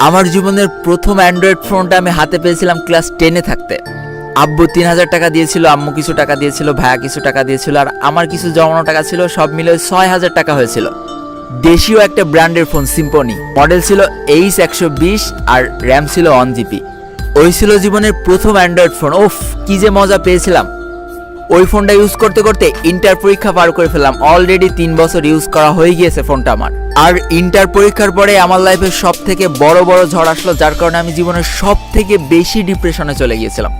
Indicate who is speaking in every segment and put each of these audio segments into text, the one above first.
Speaker 1: আমার জীবনের প্রথম অ্যান্ড্রয়েড ফোনটা আমি হাতে পেয়েছিলাম ক্লাস টেনে থাকতে। আব্বু তিন হাজার টাকা দিয়েছিল, আম্মু কিছু টাকা দিয়েছিল, ভাইয়া কিছু টাকা দিয়েছিল, আর আমার কিছু জমানো টাকা ছিল, সব মিলে ছয় হাজার টাকা হয়েছিল। দেশীয় একটা ব্র্যান্ডের ফোন সিম্পনি মডেল ছিল এইচ একশো বিশ আর র্যাম ছিল ওয়ান জিবি ওই ছিল জীবনের প্রথম অ্যান্ড্রয়েড ফোন ওফ, কি যে মজা পেয়েছিলাম। ওই ফোনটা ইউজ করতে করতে ইন্টার পরীক্ষা পার করে ফেললাম। অলরেডি তিন বছর ইউজ করা হয়ে গিয়েছে ফোনটা আমার। আর ইন্টার পরীক্ষার পরে আমার লাইফে সব থেকে বড় বড় ঝড় আসলো, যার কারণে আমি জীবনের সব থেকে বেশি ডিপ্রেশনে চলে গিয়েছিলাম।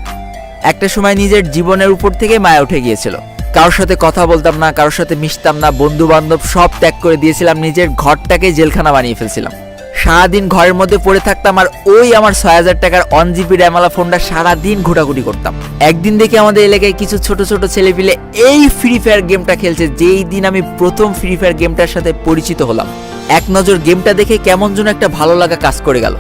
Speaker 1: একটা সময় নিজের জীবনের উপর থেকে মায়া উঠে গিয়েছিল। কারোর সাথে কথা বলতাম না, কারোর সাথে মিশতাম না বন্ধু বান্ধব সব ত্যাগ করে দিয়েছিলাম, নিজের ঘরটাকে জেলখানা বানিয়ে ফেলছিলাম। সারাদিন ঘরের মধ্যে পড়ে থাকতাম আর ওই আমার ছয় হাজার টাকার অন জিবি র্যামালা ফোনটা সারাদিন ঘোটাঘুটি করতাম। একদিন দেখে আমাদের এলাকায় কিছু ছোট ছোট ছেলে পিলে এই ফ্রি ফায়ার গেমটা খেলছে, যেই দিন আমি প্রথম ফ্রি ফায়ার গেমটার সাথে পরিচিত হলাম। এক নজর গেমটা দেখে কেমন যেন একটা ভালো লাগা কাজ করে গেল।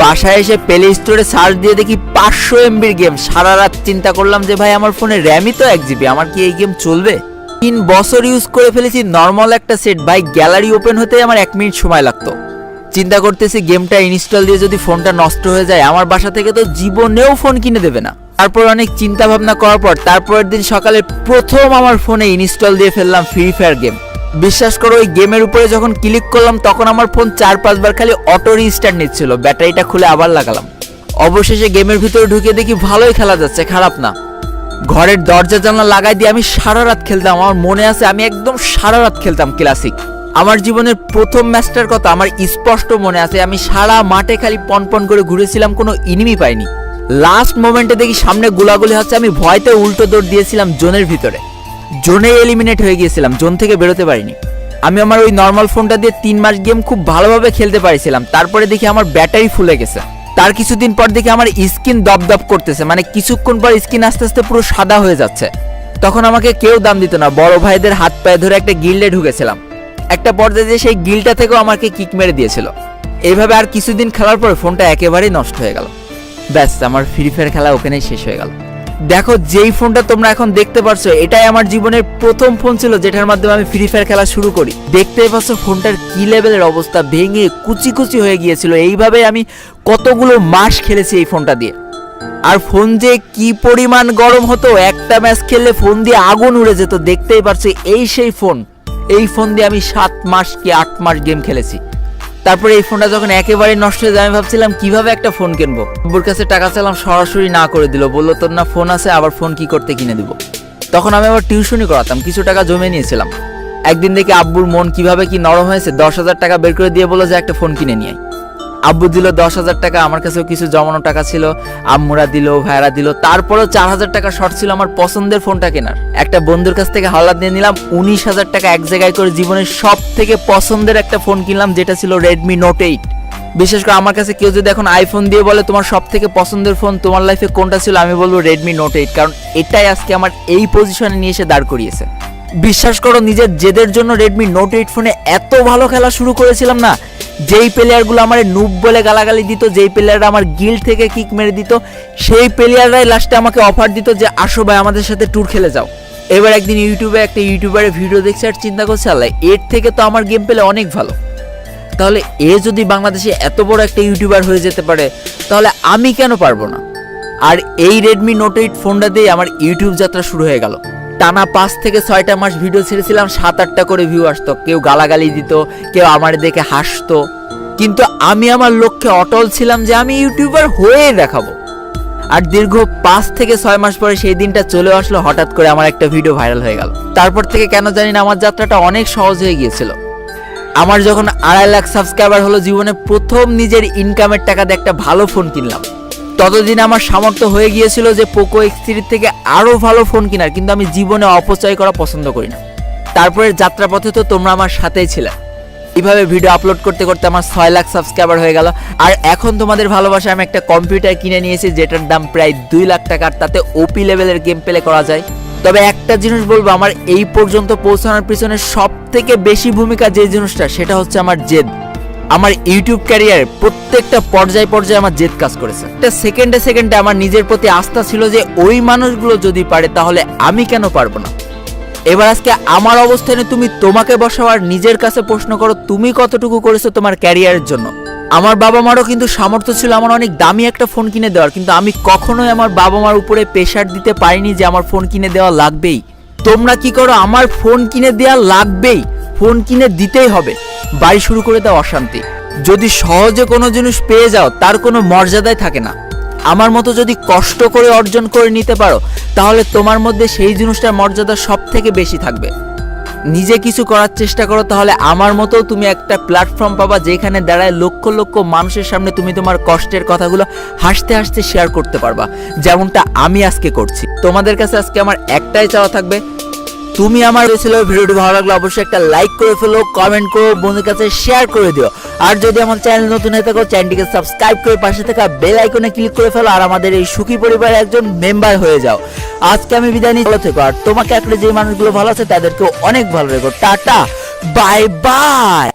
Speaker 1: বাসায় এসে প্লে স্টোরে সার্চ দিয়ে দেখি পাঁচশো এমবির গেম সারা রাত চিন্তা করলাম যে ভাই, আমার ফোনে র্যামই তো এক জিবি, আমার কি এই গেম চলবে? তিন বছর ইউজ করে ফেলেছি নর্মাল একটা সেট ভাই গ্যালারি ওপেন হতে আমার এক মিনিট সময় লাগতো। চিন্তা করতেছি গেমটা ইনস্টল দিয়ে যদি ফোনটা নষ্ট হয়ে যায়, আমার বাসা থেকে তো জীবনেও ফোন কিনে দেবে না। তারপর অনেক চিন্তা ভাবনা করার পর তারপরের দিন সকালে প্রথম আমার ফোনে ইনস্টল দিয়ে ফেললাম ফ্রি ফায়ার গেম বিশ্বাস করো, ওই গেমের উপরে যখন ক্লিক করলাম, তখন আমার ফোন চার, পাঁচবার খালি অটো রিস্টার্ট নিচ্ছিল, ব্যাটারিটা খুলে আবার লাগালাম। অবশেষে গেমের ভিতরে ঢুকে দেখি ভালোই খেলা যাচ্ছে, খারাপ না। ঘরের দরজা জানলা লাগাই দিয়ে আমি সারা রাত খেলতাম, আমার মনে আছে আমি একদম সারা রাত খেলতাম ক্লাসিক আমার জীবনের প্রথম ম্যাচটার কথা আমার স্পষ্ট মনে আছে। আমি সারা মাঠে খালি পনপন করে ঘুরেছিলাম, কোনো ইনিমি পাইনি। লাস্ট মোমেন্টে দেখি সামনে গোলাগুলি হচ্ছে, আমি ভয়তে উল্টো দৌড় দিয়েছিলাম জোনের ভিতরে। জোনে এলিমিনেট হয়ে গিয়েছিলাম, জোন থেকে বেরোতে পারিনি। আমি আমার ওই নর্মাল ফোনটা দিয়ে তিন মাস গেম খুব ভালোভাবে খেলতে পারিছিলাম, তারপরে দেখি আমার ব্যাটারি ফুলে গেছে। তার কিছুদিন পর দেখি আমার স্কিন দপদপ করতেছে মানে কিছুক্ষণ পর স্কিন আস্তে আস্তে পুরো সাদা হয়ে যাচ্ছে। তখন আমাকে কেউ দাম দিত না, বড় ভাইদের হাত পায়ে ধরে একটা গিল্ডে ঢুকেছিলাম। একটা পর্যায়ে যে সেই গিলটা থেকেও আমাকে কিক মেরে দিয়েছিল। এইভাবে আর কিছুদিন খেলার পর ফোনটা একেবারেই নষ্ট হয়ে গেল। ব্যাস, আমার ফ্রি ফায়ার খেলা ওখানেই শেষ হয়ে গেল। দেখো, যেই ফোনটা তোমরা এখন দেখতে পারছ, এটাই আমার জীবনের প্রথম ফোন ছিল যেটার মাধ্যমে আমি ফ্রি ফায়ার খেলা শুরু করি। দেখতেই পাচ্ছ ফোনটার কি লেভেলের অবস্থা, ভেঙে কুচি কুচি হয়ে গিয়েছিল। এইভাবে আমি কতগুলো মাস খেলেছি এই ফোনটা দিয়ে। আর ফোন যে কি পরিমাণ গরম হতো, একটা ম্যাচ খেললে ফোন দিয়ে আগুন উড়ে যেত, দেখতেই পারছ এই সেই ফোন। এই ফোন দিয়ে আমি সাত মাস কি আট মাস গেম খেলেছি। তারপরে এই ফোনটা যখন একেবারে নষ্ট হয়ে যায়, আমি ভাবছিলাম, কীভাবে একটা ফোন কিনবো? আব্বুর কাছে টাকা চাইলাম, সরাসরি না করে দিল। বলল, তোর না ফোন আছে, আবার ফোন কি করতে কিনে দিব? তখন আমি আবার টিউশনই করাতাম, কিছু টাকা জমে নিয়েছিলাম। একদিন দেখি আব্বুর মন কীভাবে কি নরম হয়েছে, দশ হাজার টাকা বের করে দিয়ে বলো যে, একটা ফোন কিনে নিয়ে। আব্বু দিল দশ হাজার টাকা, আমার কাছেও কিছু জমানো টাকা ছিল, আম্মুরা দিল ভাইরা দিল, তারপরেও চার হাজার টাকা শর্ট ছিল আমার পছন্দের ফোনটা কেনার। একটা বন্ধুর কাছ থেকে হাওলাত দিয়ে নিলাম, উনিশ হাজার টাকা এক জায়গায় করে জীবনের সব থেকে পছন্দের একটা ফোন কিনলাম, যেটা ছিল রেডমি নোট এইট বিশেষ করে আমার কাছে কেউ যদি এখন আইফোন দিয়ে বলে, তোমার সব থেকে পছন্দের ফোন তোমার লাইফে কোনটা ছিল? আমি বলব রেডমি নোট এইট কারণ এটাই আজকে আমার এই পজিশনে নিয়ে এসে দাঁড় করিয়েছে। বিশ্বাস করো, নিজের জেদের জন্য রেডমি নোট এইট ফোনে এত ভালো খেলা শুরু করেছিলাম না যেই প্লেয়ারগুলো আমার নুব বলে গালাগালি দিত, যেই প্লেয়াররা আমার গিল থেকে কিক মেরে দিত, সেই প্লেয়াররাই লাস্টে আমাকে অফার দিত যে, আসো ভাই, আমাদের সাথে ট্যুর খেলে যাও। এবার একদিন ইউটিউবে একটা ইউটিউবারের ভিডিও দেখছে আর চিন্তা করছে, আল্লাহ, এর থেকে তো আমার গেম পেলে অনেক ভালো। তাহলে এ যদি বাংলাদেশে এত বড় একটা ইউটিউবার হয়ে যেতে পারে, তাহলে আমি কেন পারব না? আর এই রেডমি নোট এইট ফোনটা দিয়ে আমার ইউটিউব যাত্রা শুরু হয়ে গেল। টানা পাঁচ থেকে ছয়টা মাস ভিডিও ছেড়েছিলাম, সাত, আটটা করে ভিউ আসতো। কেউ গালাগালি দিত, কেউ আমার দেখে হাসতো। কিন্তু আমি আমার লক্ষ্যে অটল ছিলাম যে আমি ইউটিউবার হয়ে দেখাবো। আর দীর্ঘ পাঁচ থেকে ছয় মাস পরে সেই দিনটা চলে আসলো, হঠাৎ করে আমার একটা ভিডিও ভাইরাল হয়ে গেল। তারপর থেকে কেন জানি না, আমার যাত্রাটা অনেক সহজ হয়ে গিয়েছিল। আমার যখন আড়াই লাখ সাবস্ক্রাইবার হলো, জীবনে প্রথম নিজের ইনকামের টাকা দিয়ে একটা ভালো ফোন কিনলাম। ততদিন আমার সামর্থ্য হয়ে গিয়েছিল যে পোকো এক্স থ্রি থেকে আরও ভালো ফোন কেনার, কিন্তু আমি জীবনে অপচয় করা পছন্দ করি না। তারপরে যাত্রাপথে তো তোমরা আমার সাথেই ছিলে। এইভাবে ভিডিও আপলোড করতে করতে আমার ছয় লাখ সাবস্ক্রাইবার হয়ে গেল। আর এখন তোমাদের ভালোবাসায় আমি একটা কম্পিউটার কিনে নিয়েছি, যেটার দাম প্রায় দুই লাখ টাকার তাতে ওপি লেভেলের গেম প্লে করা যায়। তবে একটা জিনিস বলব, আমার এই পর্যন্ত পৌঁছানোর পিছনে সব থেকে বেশি ভূমিকা যে জিনিসটা, সেটা হচ্ছে আমার জেদ। আমার ইউটিউব ক্যারিয়ারে প্রত্যেকটা পর্যায়ে পর্যায়ে আমার জেদ কাজ করেছে। একটা সেকেন্ডে সেকেন্ডে আমার নিজের প্রতি আস্থা ছিল যে ওই মানুষগুলো যদি পারে তাহলে আমি কেন পারব না? এবার আজকে আমার অবস্থানে তুমি তোমাকে বসাও আর নিজের কাছে প্রশ্ন করো, তুমি কতটুকু করেছ তোমার ক্যারিয়ারের জন্য? আমার বাবা মারও কিন্তু সামর্থ্য ছিল আমার অনেক দামি একটা ফোন কিনে দেওয়ার, কিন্তু আমি কখনোই আমার বাবা মার উপরে প্রেশার দিতে পারিনি যে আমার ফোন কিনে দেওয়া লাগবেই। তোমরা কি করো, আমার ফোন কিনে দেওয়া লাগবেই। ফোন কিনে দিতেই হবে। বাড়ি শুরু করে দাও অশান্তি। যদি সহজে কোনো জিনিস পেয়ে যাও, তার কোনো মর্যাদাই থাকে না। আমার মতো যদি কষ্ট করে অর্জন করে নিতে পারো, তাহলে তোমার মধ্যে সেই জিনিসটার মর্যাদা সব থেকে বেশি থাকবে। নিজে কিছু করার চেষ্টা করো, তাহলে আমার মতো তুমি একটা প্ল্যাটফর্ম পাবা যেখানে দাঁড়ায় লক্ষ লক্ষ মানুষের সামনে তুমি তোমার কষ্টের কথাগুলো হাসতে হাসতে শেয়ার করতে পারবা। যেমনটা আমি আজকে করছি। তোমাদের কাছে আজকে আমার একটাই চাওয়া থাকবে তুমি আমার ছিল, ভিডিওটি ভালো লাগলে অবশ্যই একটা লাইক করে ফেলো কমেন্ট করো বন্ধুর কাছে শেয়ার করে দিও। আর যদি আমার চ্যানেল নতুন হয়ে থাকো চ্যানেলটিকে সাবস্ক্রাইব করে পাশে থাকা বেল আইকনে ক্লিক করে ফেলো, আর আমাদের এই সুখী পরিবারের একজন মেম্বার হয়ে যাও। আজকে আমি বিদায় নিয়ে ভালো থেকো। আর তোমাকে একটা যে মানুষগুলো ভালো আছে, তাদেরকেও অনেক ভালো রেখো। Tata bye bye